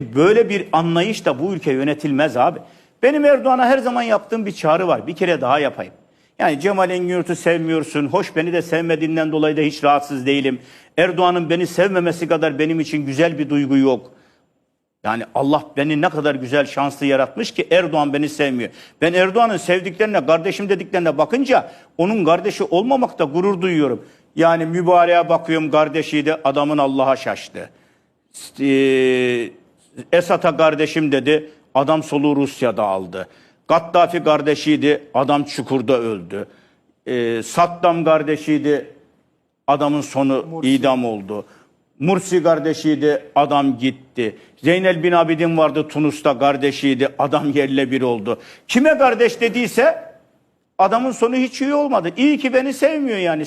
Böyle bir anlayışla bu ülke yönetilmez abi. Benim Erdoğan'a her zaman yaptığım bir çağrı var. Bir kere daha yapayım. Yani Cemal Engin sevmiyorsun. Hoş beni de sevmediğinden dolayı da hiç rahatsız değilim. Erdoğan'ın beni sevmemesi kadar benim için güzel bir duygu yok. Yani Allah beni ne kadar güzel şanslı yaratmış ki Erdoğan beni sevmiyor. Ben Erdoğan'ın sevdiklerine, kardeşim dediklerine bakınca onun kardeşi olmamakta gurur duyuyorum. Yani mübareğe bakıyorum kardeşiydi adamın Allah'a şaştı. Ee, Esat'a kardeşim dedi adam soluğu Rusya'da aldı. Gaddafi kardeşiydi adam çukurda öldü. Ee, Saddam kardeşiydi adamın sonu idam oldu. Mursi kardeşiydi, adam gitti. Zeynel bin Abidin vardı Tunus'ta kardeşiydi, adam yerle bir oldu. Kime kardeş dediyse adamın sonu hiç iyi olmadı. İyi ki beni sevmiyor yani.